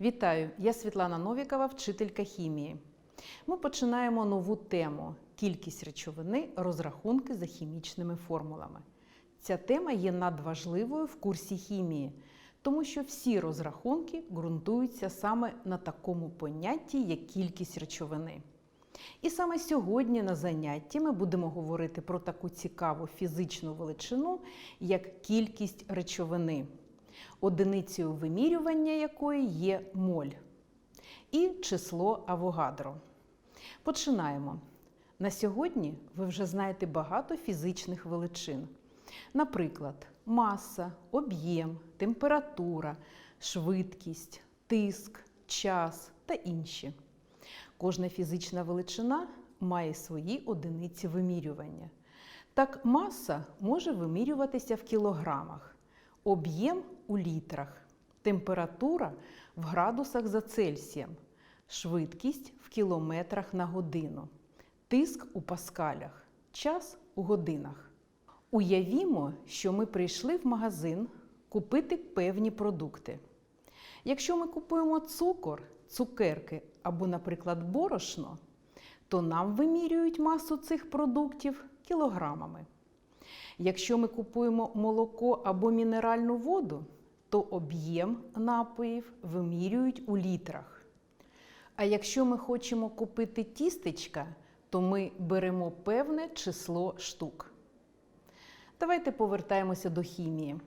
Вітаю! Я Світлана Новікова, вчителька хімії. Ми починаємо нову тему кількість речовини, розрахунки за хімічними формулами. Ця тема є надважливою в курсі хімії, тому що всі розрахунки ґрунтуються саме на такому понятті, як кількість речовини. І саме сьогодні на занятті ми будемо говорити про таку цікаву фізичну величину, як кількість речовини, одиницею вимірювання якої є моль, і число Авогадро. Починаємо. На сьогодні ви вже знаєте багато фізичних величин. Наприклад, маса, об'єм, температура, швидкість, тиск, час та інші. Кожна фізична величина має свої одиниці вимірювання. Так, маса може вимірюватися в кілограмах, об'єм у літрах, температура в градусах за Цельсієм, швидкість в кілометрах на годину, тиск у паскалях, час у годинах. Уявімо, що ми прийшли в магазин купити певні продукти. Якщо ми купуємо цукор, цукерки або, наприклад, борошно, то нам вимірюють масу цих продуктів кілограмами. Якщо ми купуємо молоко або мінеральну воду, то об'єм напоїв вимірюють у літрах. А якщо ми хочемо купити тістечка, то ми беремо певне число штук. Давайте повертаємося до хімії.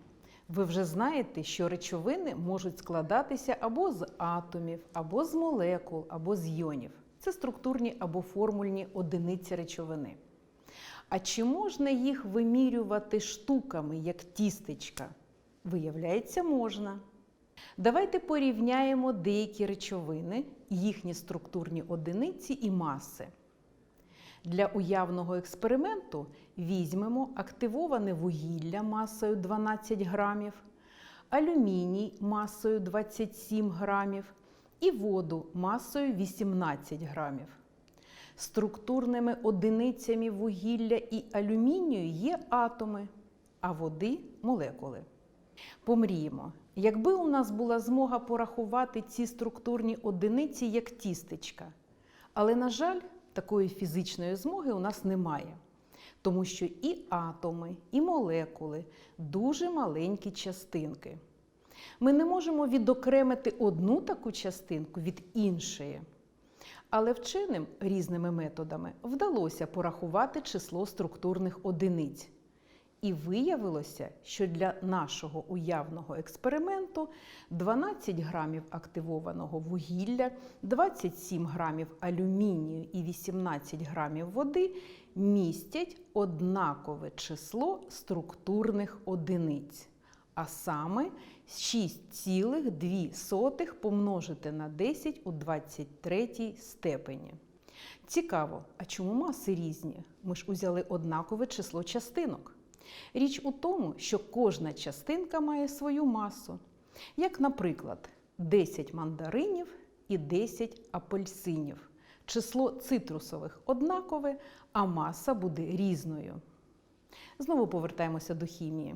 Ви вже знаєте, що речовини можуть складатися або з атомів, або з молекул, або з йонів. Це структурні або формульні одиниці речовини. А чи можна їх вимірювати штуками, як тістечка? Виявляється, можна. Давайте порівняємо деякі речовини, їхні структурні одиниці і маси. Для уявного експерименту візьмемо активоване вугілля масою 12 грамів, алюміній масою 27 грамів і воду масою 18 грамів. Структурними одиницями вугілля і алюмінію є атоми, а води молекули. Помріємо, якби у нас була змога порахувати ці структурні одиниці як тістечка. Але, на жаль, такої фізичної змоги у нас немає, тому що і атоми, і молекули дуже маленькі частинки. Ми не можемо відокремити одну таку частинку від іншої. Але вченим різними методами вдалося порахувати число структурних одиниць. І виявилося, що для нашого уявного експерименту 12 грамів активованого вугілля, 27 грамів алюмінію і 18 грамів води містять однакове число структурних одиниць, а саме 6,2 помножити на 10 у 23 степені. Цікаво, а чому маси різні? Ми ж узяли однакове число частинок. Річ у тому, що кожна частинка має свою масу. Як, наприклад, 10 мандаринів і 10 апельсинів. Число цитрусових однакове, а маса буде різною. Знову повертаємося до хімії.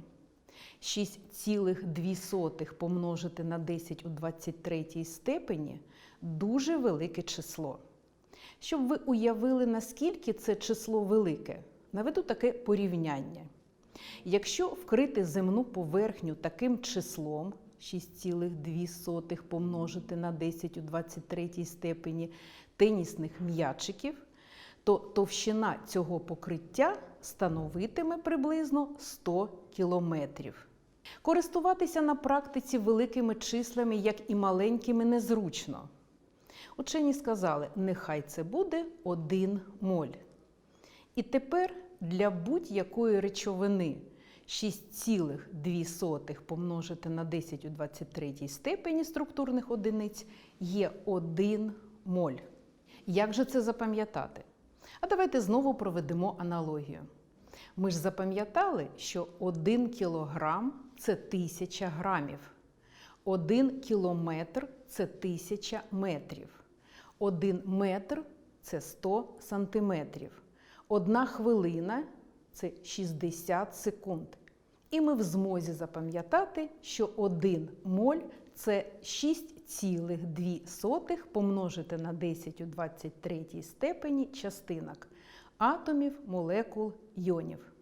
6,2 помножити на 10 у 23 степені дуже велике число. Щоб ви уявили, наскільки це число велике, наведу таке порівняння. Якщо вкрити земну поверхню таким числом 6,2 помножити на 10 у 23 степені тенісних м'ячиків, то товщина цього покриття становитиме приблизно 100 кілометрів. Користуватися на практиці великими числами, як і маленькими, незручно. Учені сказали, нехай це буде 1 моль. І тепер для будь-якої речовини 6,2 помножити на 10 у 23 степені структурних одиниць є 1 моль. Як же це запам'ятати? А давайте знову проведемо аналогію. Ми ж запам'ятали, що 1 кілограм це 1000 грамів, 1 кілометр це 1000 метрів, 1 метр це 100 сантиметрів. Одна хвилина це 60 секунд. І ми в змозі запам'ятати, що 1 моль це 6,2 помножити на 10 у 23 степені частинок атомів, молекул, йонів.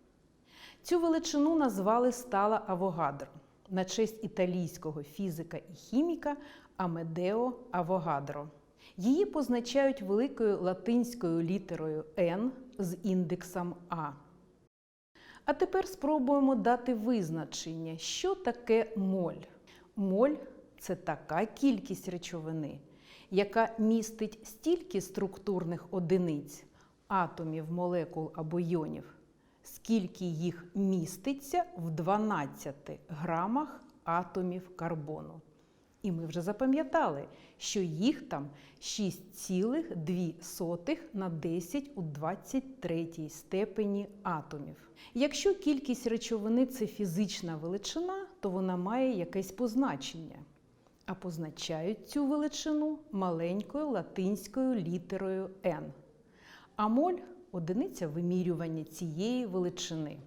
Цю величину назвали стала Авогадро на честь італійського фізика і хіміка Амедео Авогадро. Її позначають великою латинською літерою N з індексом А. А тепер спробуємо дати визначення, що таке моль. Моль це така кількість речовини, яка містить стільки структурних одиниць атомів, молекул або йонів, скільки їх міститься в 12 грамах атомів карбону. І ми вже запам'ятали, що їх там 6,2 на 10 у 23 степені атомів. Якщо кількість речовини це фізична величина, то вона має якесь позначення. А позначають цю величину маленькою латинською літерою n. А моль одиниця вимірювання цієї величини.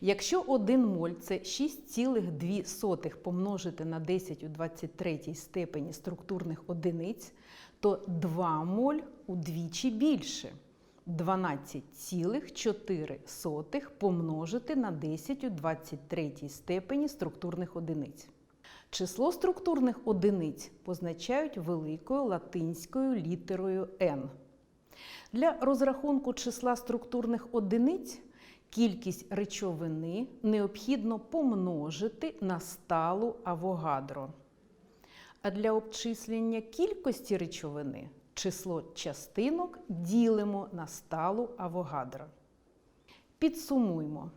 Якщо 1 моль це 6,2 помножити на 10 у 23 степені структурних одиниць, то 2 моль удвічі більше. 12,4 помножити на 10 у 23 степені структурних одиниць. Число структурних одиниць позначають великою латинською літерою n. Для розрахунку числа структурних одиниць кількість речовини необхідно помножити на сталу авогадро. А для обчислення кількості речовини число частинок ділимо на сталу авогадро. Підсумуймо.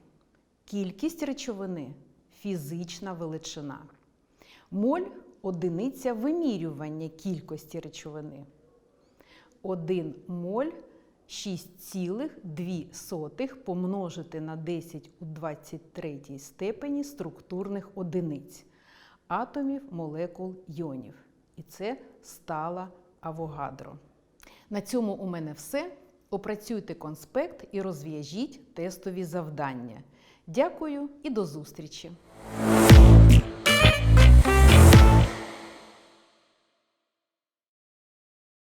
Кількість речовини фізична величина. Моль одиниця вимірювання кількості речовини. 1 моль 6,2 помножити на 10 у 23 степені структурних одиниць атомів, молекул, йонів. І це стала Авогадро. На цьому у мене все. Опрацюйте конспект і розв'яжіть тестові завдання. Дякую і до зустрічі!